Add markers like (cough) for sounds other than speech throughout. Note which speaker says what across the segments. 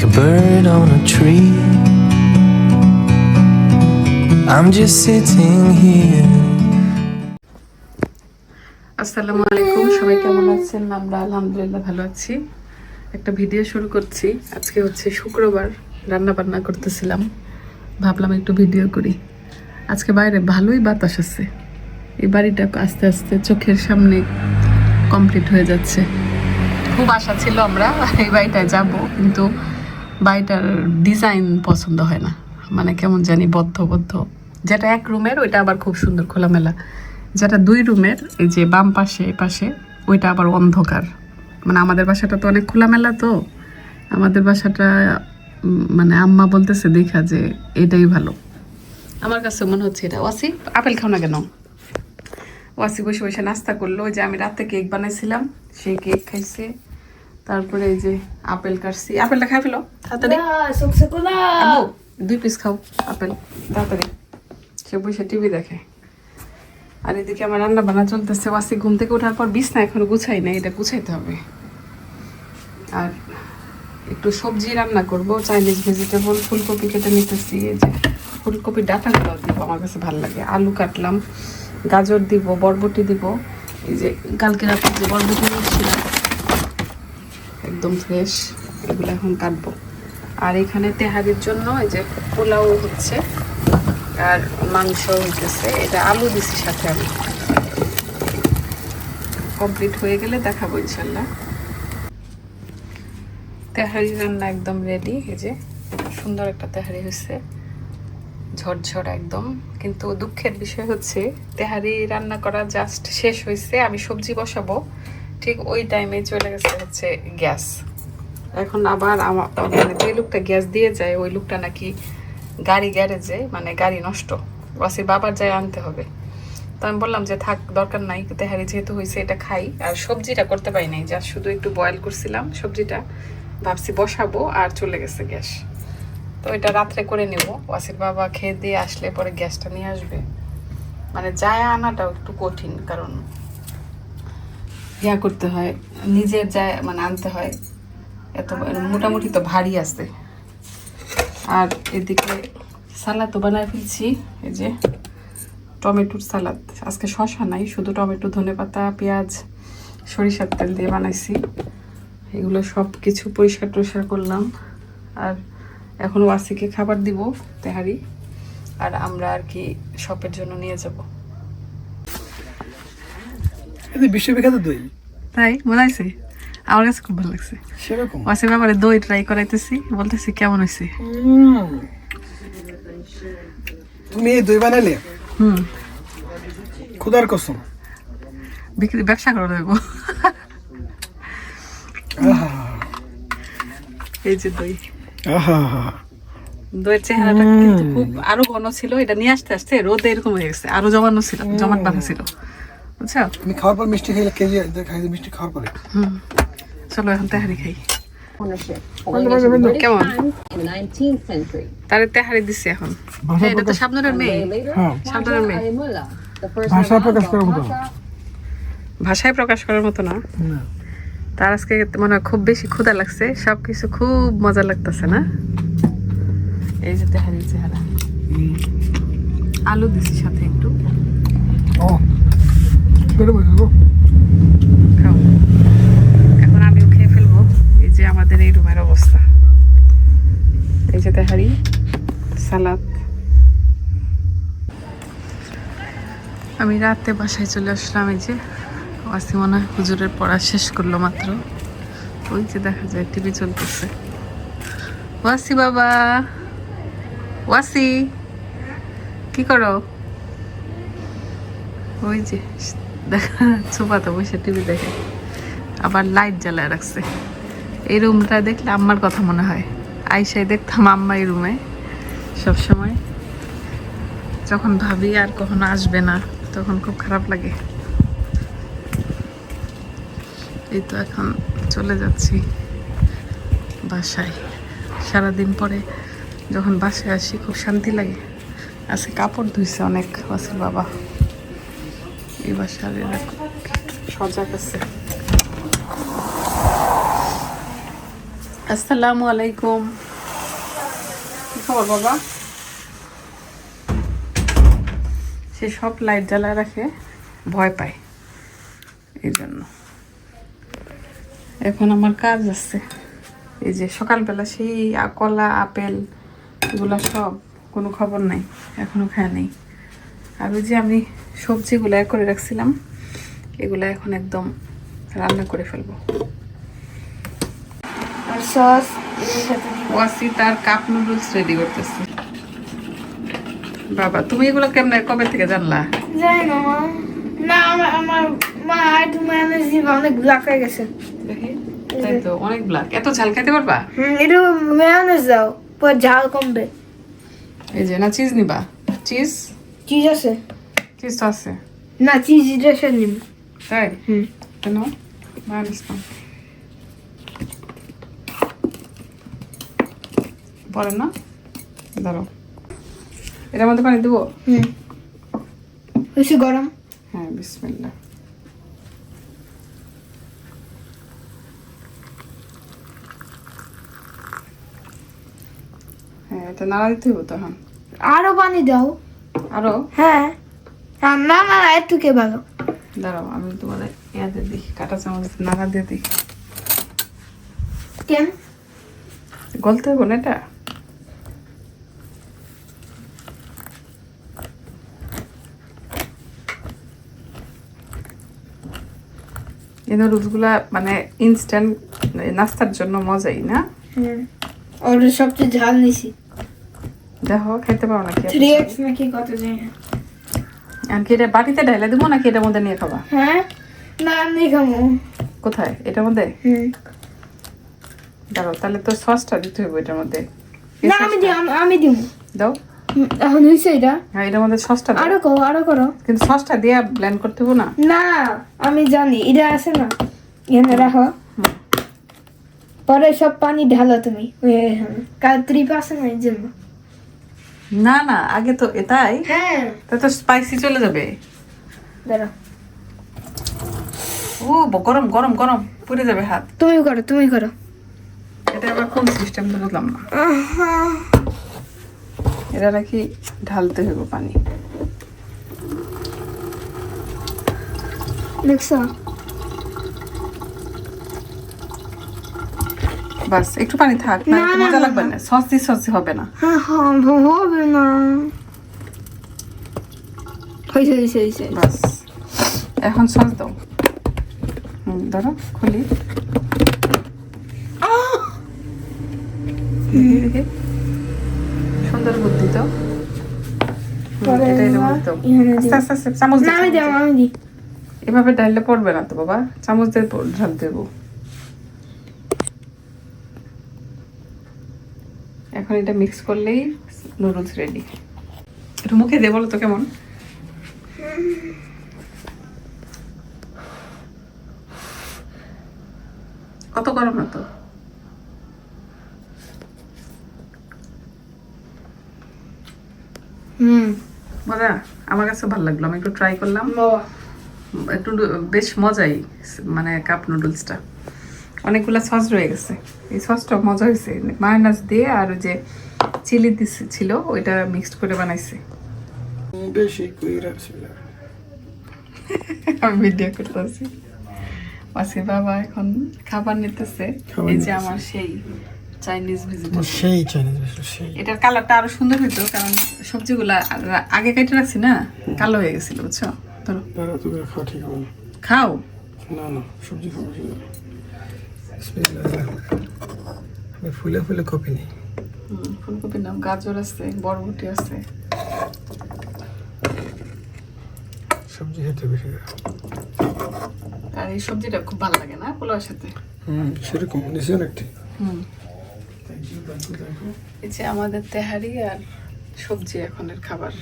Speaker 1: like a bird on a tree. I'm just sitting here.
Speaker 2: আসসালামু আলাইকুম, সবাই কেমন আছেন? আমরা আলহামদুলিল্লাহ ভালো আছি। একটা ভিডিও শুরু করছি। আজকে হচ্ছে শুক্রবার রান্না বান্না করতেছিলাম। ভাবলাম একটু ভিডিও করি। আজকে বাইরে ভালোই বাতাস আছে। এই বাড়িটা আস্তে আস্তে চোখের সামনে কমপ্লিট হয়ে যাচ্ছে। খুব আশা ছিল আমরা এই বাড়িটায় যাব, কিন্তু বাড়িটার ডিজাইন পছন্দ হয় না। মানে কেমন জানি বদ্ধ বদ্ধ। যেটা এক রুমের, ওইটা আবার খুব সুন্দর খোলামেলা। যেটা দুই রুমের, এই যে বাম পাশে, এই পাশে, ওইটা আবার অন্ধকার। মানে আমাদের বাসাটা তো অনেক খোলামেলা তো। আমাদের বাসাটা মানে আম্মা বলতেছে, দেখা যে এটাই ভালো। আমার কাছে মনে হচ্ছে এটা ওয়াসি আপেল খাও না কেন? ওয়াসি বসে বসে নাস্তা করল। যে আমি রাতে কেক বানাইছিলাম, সেই কেক খাইছে। তারপরে এই যে আপেল কাটছি। আপেলটা খাই ফেলো তাড়াতাড়ি। আব্বু, দুই পিস খাও আপেল তাড়াতাড়ি। সে বসে টিভি দেখে। আর এদিকে আমার রান্না বান্না চলতেছে। ওয়াসি ঘুম থেকে ওঠার পর বিছনা এখনও গুছাই নাই এটা গুছাইতে হবে। আর একটু সবজি রান্না করব চাইনিজ ভেজিটেবল ফুলকপি কেটে নিতেছি। এই যে ফুলকপি ডাটাগুলো দিব আমার কাছে ভালো লাগে। আলু কাটলাম গাজর দিব বরবটি দিব। এই যে কালকে রাতে যে বরবটি নিয়েছিলাম একদম ফ্রেশ এগুলো এখন কাটবো। আর এখানে তেহারির জন্য এই যে পোলাও হচ্ছে, আর মাংস হইতেছে। এটা আলু দিছি সাথে আমি। কমপ্লিট হয়ে গেলে দেখাবো ইনশাল্লাহ। তেহারি রান্না একদম রেডি এই যে সুন্দর একটা তেহারি হয়েছে ঝরঝর একদম। কিন্তু দুঃখের বিষয় হচ্ছে, তেহারি রান্না করা জাস্ট শেষ হয়েছে আমি সবজি বসাবো। ঠিক ওই টাইমে চলে গেছে হচ্ছে গ্যাস। এখন আবার আমার মানে যে লোকটা গ্যাস দিয়ে যায়, ওই লোকটা নাকি গাড়ি গ্যারেজে মানে গাড়ি নষ্ট। ওয়াসির বাবার যায় আনতে হবে। তো আমি বললাম যে থাক, দরকার নাই, তেহারি যেহেতু হয়েছে এটা খাই। আর সবজিটা করতে পারি নাই যা শুধু একটু বয়েল করছিলাম সবজিটা। ভাবছি বসাবো আর চলে গেছে গ্যাস। তো এটা রাত্রে করে নেব। ওয়াসির বাবা খেয়ে দিয়ে আসলে পরে গ্যাসটা নিয়ে আসবে। মানে যায় আনাটাও একটু কঠিন, কারণ ইয়া করতে হয়, নিজের যায় মানে আনতে হয়। এত মোটামুটি তো ভারী আছে। আর এদিকে সালাদ তো বানায় ফেলছি, এই যে টমেটোর সালাদ। আজকে শশা নাই, শুধু টমেটো, ধনেপাতা, পেঁয়াজ, সরিষার তেল দিয়ে বানাইছি। এগুলো সব কিছু পরিষ্কার টরিষ্কার করলাম। আর এখন ওয়াসিকে খাবার দিব, তেহারি। আর আমরা আর কি শপের জন্য নিয়ে যাব।
Speaker 3: বিশ্ববিখ্যাত দই?
Speaker 2: তাই? আমার কাছে খুব ভালো লাগছে।
Speaker 3: সেরকম?
Speaker 2: ওয়াসির ব্যাপারে দই ট্রাই করাইতেছি বলতেছি কেমন হয়েছে
Speaker 3: তুমি এই দই বানালে
Speaker 2: হুম।
Speaker 3: খুদার কসম।
Speaker 2: বিক্রি ব্যবসা করে দেবো এই যে দই। দইয়ের চেহারাটা কিন্তু খুব আরও ঘন ছিল এটা নিয়ে আসতে আসতে রোদে এরকম হয়ে গেছে আরও জমানো ছিল জমাট বাঁধা ছিল। বুঝছ
Speaker 3: তুমি খাওয়ার পর মিষ্টি খেলে কেজি খাইতে মিষ্টি খাওয়ার পরে।
Speaker 2: হুম। চলো এখন তেহারি খাই।
Speaker 4: ownership
Speaker 3: Wait, wait, wait, wait.
Speaker 2: Come on.
Speaker 4: in the 19th century.
Speaker 2: তারে তেহারি দিছি এখন। এটা তো সাবনুরের মেয়ে।
Speaker 4: later,
Speaker 3: হ্যাঁ
Speaker 2: মেয়ে।
Speaker 4: Ali Mullah, the first
Speaker 3: ভাষা
Speaker 4: Nawab
Speaker 3: প্রকাশ করার মতো
Speaker 2: ভাষায় প্রকাশ করার মতো না। তার আজকে মনে হয় খুব বেশি ক্ষুধা লাগছে। সবকিছু খুব মজা লাগতেছে না? এই যে তেহারি চেহারা। আলু দিছি সাথে একটু।
Speaker 3: ও।
Speaker 2: এখন আমিও খেয়ে ফেলব। এই যে আমাদের এই রুমের অবস্থা। এই যে তেহারি, সালাদ। আমি রাতে বাসায় চলে আসলাম এই যে। ওয়াসি মনে হয় হুজুরের পড়া শেষ করল মাত্র। ওই যে দেখা যায় টিভি চলতেছে। ওয়াসি বাবা! ওয়াসি! কি করো? ওই যে দেখা সোফাতে বসে টিভি দেখে। আবার লাইট জ্বালায় রাখছে। এই রুমটা দেখলে আম্মার কথা মনে হয়। আইসাই দেখতাম আম্মা এই রুমে সবসময়। যখন ভাবি আর কখনো আসবে না, তখন খুব খারাপ লাগে। এই তো এখন চলে যাচ্ছি বাসায়। সারাদিন পরে যখন বাসায় আসি, খুব শান্তি লাগে। আজকে কাপড় ধুইছে অনেক, ওয়াসির বাবা। সজাগ আছে। আসসালামু আলাইকুম। কি খবর বাবা? সে সব লাইট জ্বালা রাখে, ভয় পায়। এই জন্য। এখন আমার কাজ আছে। এই যে সকালবেলা সেই কলা, আপেল এগুলো সব, কোনো খবর নাই, এখনও খায় নেই। আর ওই যে আমি সবজিগুলো করে রাখছিলাম এগুলো এখন একদম রান্না করে ফেলব।
Speaker 5: আর সস
Speaker 2: ওয়াসি তার কাপ নুডলস রেডি করতেছে। বাবা তুমি এগুলো কেমনে কবে থেকে জানলা?
Speaker 5: জানি না মা। না আমার আমার মা অনেক ব্ল্যাক হয়ে গেছে।
Speaker 2: তাই তো অনেক ব্ল্যাক এত ঝাল খেতে পারবা?
Speaker 5: হুম একটু ম্যানেজ দাও পর ঝাল কমবে।
Speaker 2: এই যে না চিজ নিবা? চিজ
Speaker 5: চিজ আছে।
Speaker 2: চিজ আছে
Speaker 5: না চিজ ড্রেসে নিব
Speaker 2: তাই?
Speaker 5: হুম।
Speaker 2: কেন? মানিস না পরে না। ধরো এটার মধ্যে পানি দেবো?
Speaker 5: হুম। বেশি গরম?
Speaker 2: হ্যাঁ বিসমিল্লা হ্যাঁ এটা নাড়া দিতে হবে তখন
Speaker 5: আরও পানি দাও।
Speaker 2: আরও?
Speaker 5: হ্যাঁ। আর না না না, একটু কে ভালো?
Speaker 2: দাঁড়াও আমি ইয়াতে দিই কাটা চামচ নাড়া দিয়ে দিই।
Speaker 5: কেন?
Speaker 2: গলতে হবে না এটা? এই নুডলসগুলা মানে ইনস্ট্যান্ট নাস্তার জন্য মজাই না?
Speaker 5: ওর সবচেয়ে ঝাল নিছি।
Speaker 2: দেখো খাইতে পারো নাকি?
Speaker 5: থ্রি এক্স নাকি কত জানি
Speaker 2: কি এটা বাটিতে ঢাইলে দেবো নাকি এটার মধ্যে নিয়ে খাবা?
Speaker 5: হ্যাঁ না আমি খাব।
Speaker 2: কোথায়? এটার মধ্যে?
Speaker 5: হুম।
Speaker 2: দাঁড়াও তাহলে তো সসটা দিতে হবে এটার মধ্যে।
Speaker 5: না আমি দিই আমি- দিব
Speaker 2: দাও।
Speaker 5: এখন হয়েছে এটা?
Speaker 2: হ্যাঁ এটার মধ্যে সসটা
Speaker 5: আরও করো আরও করো।
Speaker 2: কিন্তু সসটা দিয়ে ব্লেন্ড করতে হবে না?
Speaker 5: না আমি জানি এটা আছে না? এখানে রাখো। পরে সব পানি ঢালো তুমি। কাল ত্রিপ আছে না এই জন্য।
Speaker 2: না না আগে তো এটাই
Speaker 5: হ্যাঁ।
Speaker 2: তা তো স্পাইসি চলে যাবে।
Speaker 5: দাঁড়া
Speaker 2: ও গরম গরম গরম পুড়ে যাবে হাত।
Speaker 5: তুমি করো তুমি করো।
Speaker 2: এটা আবার কোন সিস্টেম তো বুঝলাম না। এটা নাকি ঢালতে হবে পানি।
Speaker 5: দেখছ?
Speaker 2: বাস একটু পানি থাক না মজা লাগবে না। সস দিয়ে সস হবে না।
Speaker 5: হ্যাঁ হ্যাঁ, হবে না। হয়েছে হয়েছে হয়েছে
Speaker 2: বাস এখন সস দাও। হুম ধরো খুলি। সুন্দর বুদ্ধি তো। এভাবে ঢাললে পড়বে না তো বাবা। চামচ দিয়ে ঢাল দেবো। এখন এটা মিক্স করলেই নুডলস রেডি একটু মুখে দে বলো তো কেমন? কত গরম না তো?
Speaker 5: হুম
Speaker 2: মজা আমার কাছে ভালো লাগল। আমি একটু ট্রাই করলাম। একটু বেশ মজাই মানে কাপ নুডলসটা অনেকগুলো সস রয়ে গেছে। এই সসটা মজা হয়েছে মায়োনাস দিয়ে আর যে চিলি দিছে ছিল ওইটা মিক্সড করে বানাইছে।
Speaker 3: বেশি (laughs)
Speaker 2: আমি ভিডিও করতেছি। বাবা এখন খাবার নিতেছে। এই যে আমার সেই চাইনিজ ভেজিটেবল
Speaker 3: সেই চাইনিজ বেশি
Speaker 2: এটার কালারটা আরও সুন্দর হইতো কারণ সবজিগুলা আর- আগে কেটে রাখছি না কালো হয়ে গেছিল বুঝছ? ধরো।
Speaker 3: তুমি ঠিক
Speaker 2: খাও?
Speaker 3: না না সবজি খাব আমি ফুলে ফুলে কপি নেই
Speaker 2: ফুলকপির নাম গাজর আছে বরবটি আছে
Speaker 3: সবজি খেতে বেশি
Speaker 2: আর এই সবজিটা খুব ভালো লাগে না পোলাওয়ের সাথে
Speaker 3: হুম সেরকম নিশ্চয় একটি
Speaker 2: হুম এই যে আমাদের তেহারি আর সবজি এখনের খাবার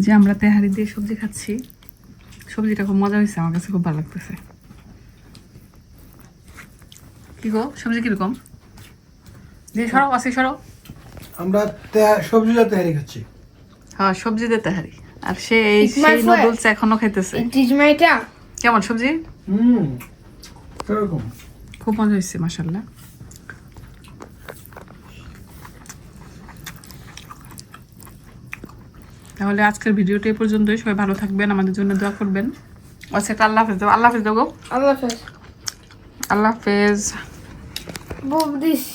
Speaker 2: যে আমরা তেহারি দিয়ে সবজি খাচ্ছি সবজিটা খুব মজা হয়েছে আমার কাছে খুব ভালো লাগতেছে কি গো? সবজি কীরকম? দিয়ে সরো আসি সরো।
Speaker 3: আমরা তে- সবজি খাচ্ছি।
Speaker 2: হ্যাঁ সবজি তেহারি। আর সে এই সেই নুডলস এখনও খাইতেছে।
Speaker 5: ইট ইজ মাই টা
Speaker 2: কেমন সবজি?
Speaker 3: হুম সেরকম।
Speaker 2: খুব মজা হয়েছে মাসাল্লাহ তাহলে আজকের ভিডিওটা এই পর্যন্তই। সবাই ভালো থাকবেন আমাদের জন্য দোয়া করবেন। আচ্ছা আল্লাহ হাফেজ। আল্লাহ হাফেজ গো।
Speaker 5: আল্লাহ হাফেজ।
Speaker 2: আল্লাহ হাফেজ।
Speaker 5: був десь